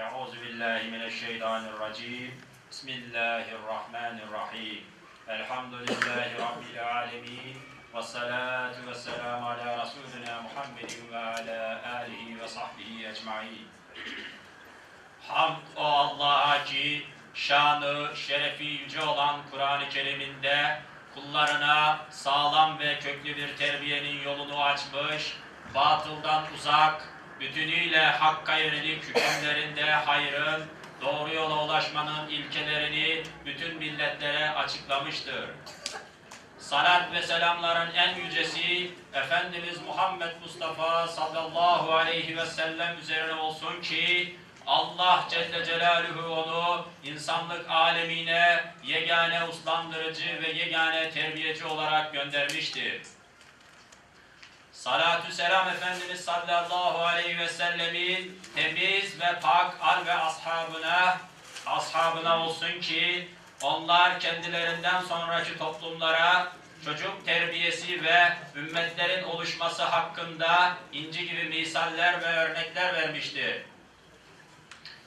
Euzu billahi mineşşeytanirracim. Bismillahirrahmanirrahim. Elhamdülillahi rabbil alamin. Ve salatu ve selamu ala Resulina Muhammedin ve ala alihi ve sahbihi ecmaîn. Hamd o Allah'a ki şanı, şerefi yüce olan Kur'an-ı Kerim'inde kullarına sağlam ve köklü bir terbiyenin yolunu açmış, batıldan uzak, bütünüyle hakka yönelik hükümlerinde hayrın, doğru yola ulaşmanın ilkelerini bütün milletlere açıklamıştır. Salat ve selamların en yücesi Efendimiz Muhammed Mustafa sallallahu aleyhi ve sellem üzerine olsun ki Allah Celle Celaluhu onu insanlık alemine yegane uslandırıcı ve yegane terbiyeci olarak göndermiştir. Salatü selam Efendimiz sallallahu aleyhi ve sellemin temiz ve pak al ve ashabına ashabına olsun ki onlar kendilerinden sonraki toplumlara çocuk terbiyesi ve ümmetlerin oluşması hakkında inci gibi misaller ve örnekler vermiştir.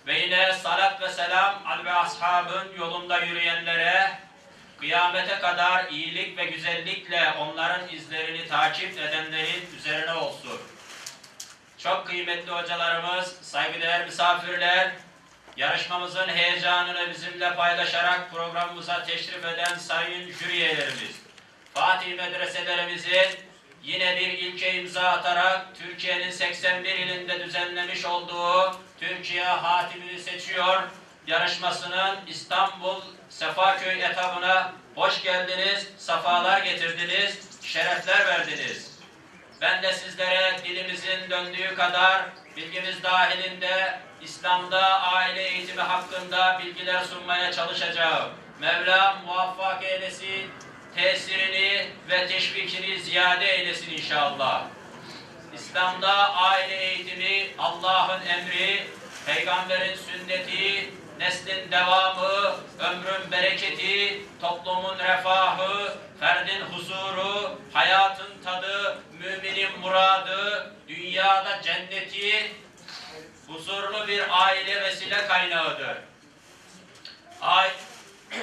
Ve yine salat ve selam al ve ashabın yolunda yürüyenlere kıyamete kadar iyilik ve güzellikle onların izlerini takip edenlerin üzerine olsun. Çok kıymetli hocalarımız, saygıdeğer misafirler, yarışmamızın heyecanını bizimle paylaşarak programımıza teşrif eden sayın jüri üyelerimiz, Fatih medreselerimizin yine bir ilke imza atarak Türkiye'nin 81 ilinde düzenlemiş olduğu Türkiye Hatimini Seçiyor yarışmasının İstanbul Sefaköy etabına hoş geldiniz, safalar getirdiniz, şerefler verdiniz. Ben de sizlere dilimizin döndüğü kadar bilgimiz dahilinde İslam'da aile eğitimi hakkında bilgiler sunmaya çalışacağım. Mevlam muvaffak eylesin, tesirini ve teşvikini ziyade eylesin inşallah. İslam'da aile eğitimi Allah'ın emri, peygamberin sünneti, neslin devamı, ömrün bereketi, toplumun refahı, ferdin huzuru, hayatın tadı, müminin muradı, dünyada cenneti, huzurlu bir aile vesile kaynağıdır. Ay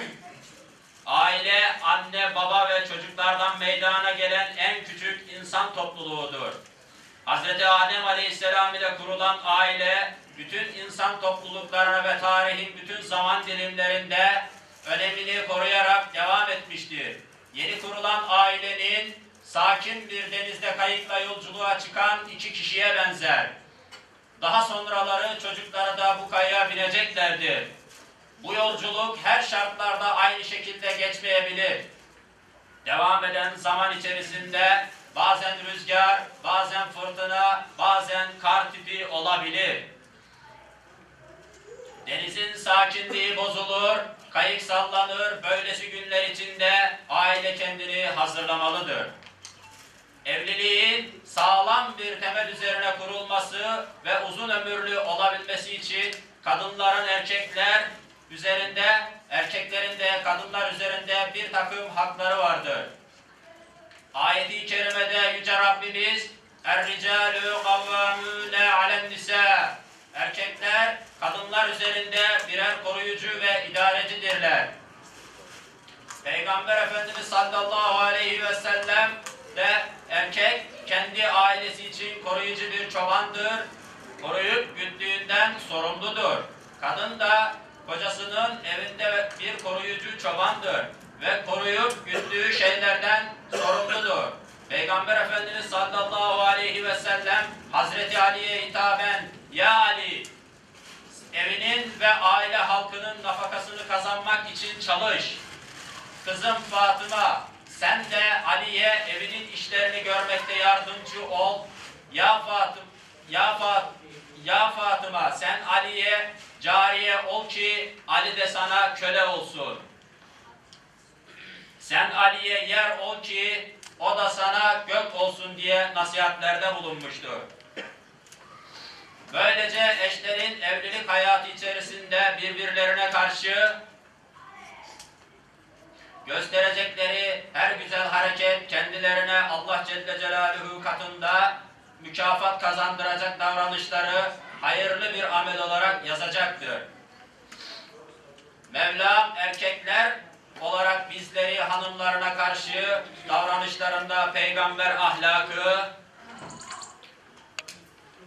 Aile, anne, baba ve çocuklardan meydana gelen en küçük insan topluluğudur. Hz. Adem Aleyhisselam ile kurulan aile, bütün insan topluluklarına ve tarihin bütün zaman dilimlerinde önemini koruyarak devam etmiştir. Yeni kurulan ailenin sakin bir denizde kayıkla yolculuğa çıkan iki kişiye benzer. Daha sonraları çocukları da bu kayığa bineceklerdir. Bu yolculuk her şartlarda aynı şekilde geçmeyebilir. Devam eden zaman içerisinde bazen rüzgar, bazen fırtına, bazen kar tipi olabilir. Denizin sakinliği bozulur, kayık sallanır. Böylesi günler içinde aile kendini hazırlamalıdır. Evliliğin sağlam bir temel üzerine kurulması ve uzun ömürlü olabilmesi için kadınların erkekler üzerinde, erkeklerin de kadınlar üzerinde bir takım hakları vardır. Ayet-i kerimede Yüce Rabbimiz Er-ricalü kavvamûne alen nisa Erkekler kadınlar üzerinde koruyucu ve idarecidirler. Peygamber Efendimiz sallallahu aleyhi ve sellem de erkek kendi ailesi için koruyucu bir çobandır. Koruyup güttüğünden sorumludur. Kadın da kocasının evinde bir koruyucu çobandır ve koruyup güttüğü şeylerden sorumludur. Peygamber Efendimiz sallallahu aleyhi ve sellem Hazreti Ali'ye hitaben Ya Ali evinin ve aile halkının nafakasını kazanmak için çalış. Kızım Fatıma sen de Ali'ye evinin işlerini görmekte yardımcı ol. Ya Fatım ya Fat ya Fatıma sen Ali'ye cariye ol ki Ali de sana köle olsun. Sen Ali'ye yer ol ki o da sana gök olsun diye nasihatlerde bulunmuştur. Böylece eşlerin evlilik hayatı içerisinde birbirlerine karşı gösterecekleri her güzel hareket kendilerine Allah Celle Celaluhu katında mükafat kazandıracak davranışları hayırlı bir amel olarak yazacaktır. Mevlam erkekler olarak bizleri hanımlarına karşı davranışlarında peygamber ahlakı,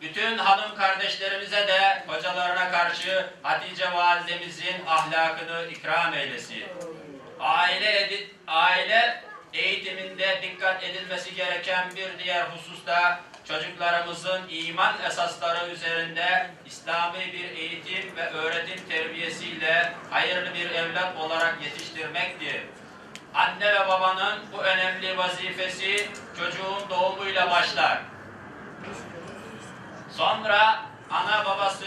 bütün hanım kardeşlerimize de kocalarına karşı Hatice validemizin ahlakını ikram eylesin. Aile, edi- aile eğitiminde dikkat edilmesi gereken bir diğer hususta çocuklarımızın iman esasları üzerinde İslami bir eğitim ve öğretim terbiyesiyle hayırlı bir evlat olarak yetiştirmektir. Anne ve babanın bu önemli vazifesi çocuğun doğumuyla başlar. Sonra ana babası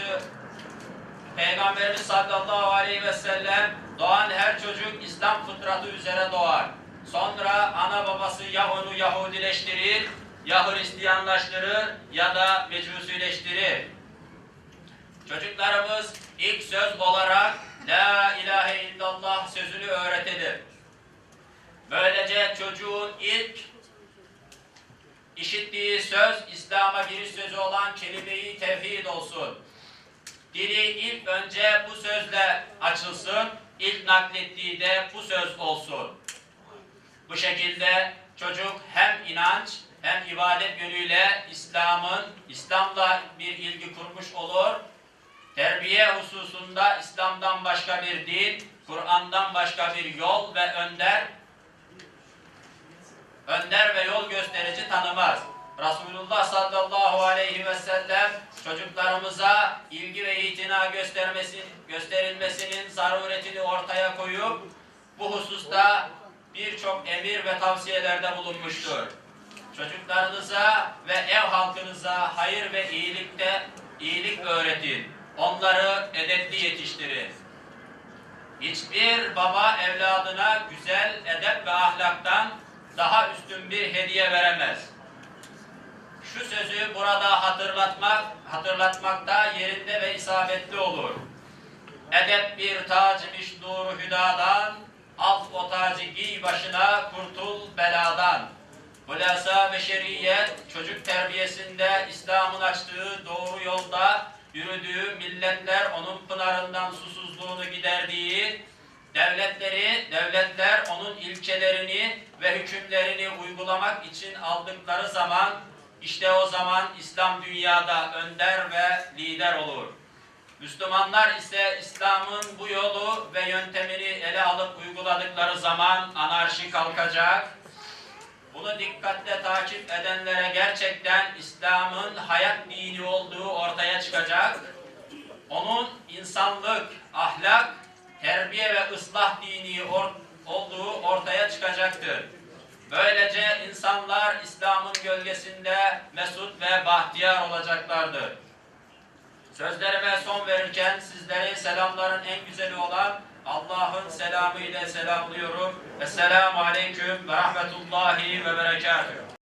Peygamberimiz sallallahu aleyhi ve sellem doğan her çocuk İslam fıtratı üzere doğar. Sonra ana babası ya onu Yahudileştirir, ya Hristiyanlaştırır ya da Mecusileştirir. Çocuklarımız ilk söz olarak La ilahe illallah sözünü öğretilir. Böylece çocuğun ilk işittiği söz İslam'a giriş sözü olan kelime-i tevhid olsun. Dili ilk önce bu sözle açılsın, ilk naklettiği de bu söz olsun. Bu şekilde çocuk hem inanç hem ibadet yönüyle İslam'ın, İslam'la bir ilgi kurmuş olur. Terbiye hususunda İslam'dan başka bir din, Kur'an'dan başka bir yol ve önder önder ve tanımaz. Resulullah sallallahu aleyhi ve sellem çocuklarımıza ilgi ve itina gösterilmesinin zaruretini ortaya koyup bu hususta birçok emir ve tavsiyelerde bulunmuştur. Çocuklarınıza ve ev halkınıza hayır ve iyilikte iyilik öğretin. Onları edepli yetiştirin. Hiçbir baba evladına güzel edep ve ahlaktan daha üstün bir hediye veremez. Şu sözü burada hatırlatmak, hatırlatmakta yerinde ve isabetli olur. Edep bir tacmış nuru hüdadan, alt o tacı giy başına, kurtul beladan. Hulasa ve şeriyet, çocuk terbiyesinde İslam'ın açtığı doğru yolda yürüdüğü milletler onun pınarından susuzluğunu giderdiği, devletleri, devletler onun ilkelerini ve hükümlerini uygulamak için aldıkları zaman işte o zaman İslam dünyada önder ve lider olur. Müslümanlar ise İslam'ın bu yolu ve yöntemini ele alıp uyguladıkları zaman anarşi kalkacak. Bunu dikkatle takip edenlere gerçekten İslam'ın hayat dini olduğu ortaya çıkacak. Onun insanlık, ahlak, terbiye ve ıslah dini or- olduğu ortaya çıkacaktır. Böylece insanlar İslam'ın gölgesinde mesut ve bahtiyar olacaklardır. Sözlerime son verirken sizleri selamların en güzeli olan Allah'ın selamı ile selamlıyorum. Esselamu Aleyküm ve Rahmetullahi ve Berekatuhu.